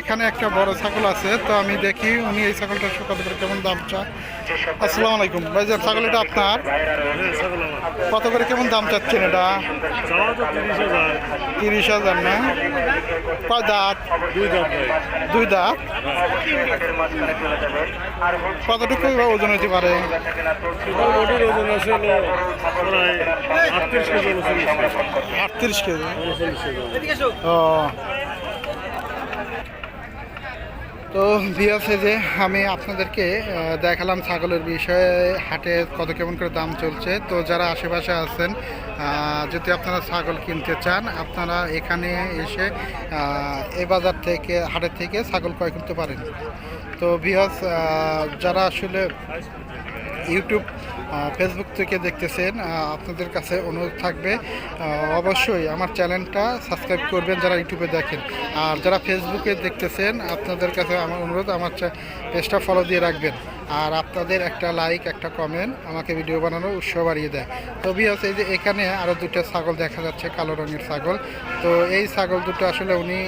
এখানে একটা বড় ছাগল আছে, তো আমি দেখি উনি এই ছাগলটা কত করে কেমন দাম চায়। আসসালামু আলাইকুম। ভাইজান ছাগল এটা আপনার? কত করে কেমন দাম চাচ্ছেন এটা? তিরিশ হাজার না? কয় দাঁত? দুই দাঁত। কতটুকু ওজন হতে পারে? আটত্রিশ কেজি। ও। তো দিয়েছে যে আমি আপনাদেরকে দেখালাম ছাগলের বিষয়ে, হাটে কত কেমন করে দাম চলছে। তো যারা আশেপাশে আছেন যদি আপনারা ছাগল কিনতে চান, আপনারা এখানে এসে এ বাজার থেকে, হাটের থেকে ছাগল ক্রয় করতে পারেন। তো বিহস যারা আসলে ইউটিউব ফেসবুক থেকে দেখতেছেন আপনাদের কাছে অনুরোধ থাকবে। অবশ্যই আমার চ্যানেলটা সাবস্ক্রাইব করবেন যারা ইউটিউবে দেখেন। আর যারা ফেসবুকে দেখতেছেন, আপনাদের কাছে আমার অনুরোধ, আমার পেজটা ফলো দিয়ে রাখবেন। আর আপনাদের একটা লাইক একটা কমেন্ট আমাকে ভিডিও বানানোর উৎসাহ বাড়িয়ে দেয়। তো বিহস এই যে এখানে আরও দুটো ছাগল দেখা যাচ্ছে, কালো রঙের ছাগল। তো এই ছাগল দুটো আসলে উনি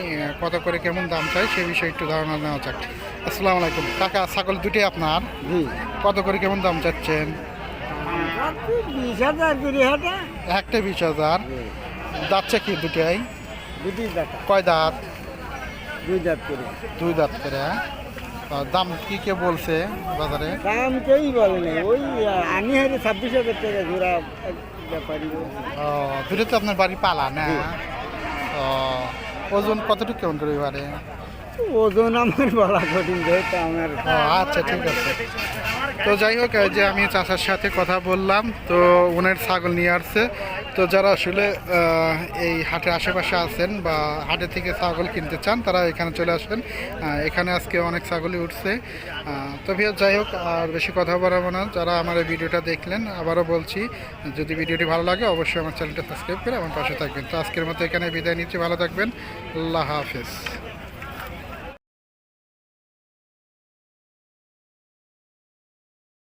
কত করে, কেমন দাম চায়, সে বিষয়ে একটু ধারণা নেওয়া যাক। আসসালামু আলাইকুম। কাকা, ছাগল দুটোই আপনার? কত করে কেমন দাম চাচ্ছেন? বিশ হাজার কুড়ি হাজার একটা বিশ হাজার। যাচ্ছে কি দুটাই? দুটি কয় দাঁত? দুই দাঁত করে। দুই দাঁত করে? দাম কি কে বলছে বাজারে? দাম কেউই বলে না ওই আনি হারে ছাব্বিশ হাজার টাকা জোড়া এক ও দুটো তো আপনার বাড়ি পালা না? ও ওজন কতটুকু কেমন করে এবারে? ওজন আমার বলা কঠিন যেহেতু আমার আচ্ছা ঠিক আছে। তো যাই হোক যে আমি চাচার সাথে কথা বললাম তো ওনার ছাগল নিয়ে আসছে। তো যারা আসলে এই হাটের আশেপাশে আছেন বা হাটে থেকে ছাগল কিনতে চান তারা এখানে চলে আহ, এখানে আজকে অনেক ছাগলই উঠছে। তো ভিয়া যাই হোক আর বেশি কথা বলাবো না। যারা আমার এই ভিডিওটা দেখলেন আবারও বলছি যদি ভিডিওটি ভালো লাগে অবশ্যই আমার চ্যানেলটা সাবস্ক্রাইব করে আমার পাশে থাকবেন। তো আজকের মতো এখানে বিদায় নিচ্ছি। ভালো থাকবেন। আল্লাহ হাফেজ।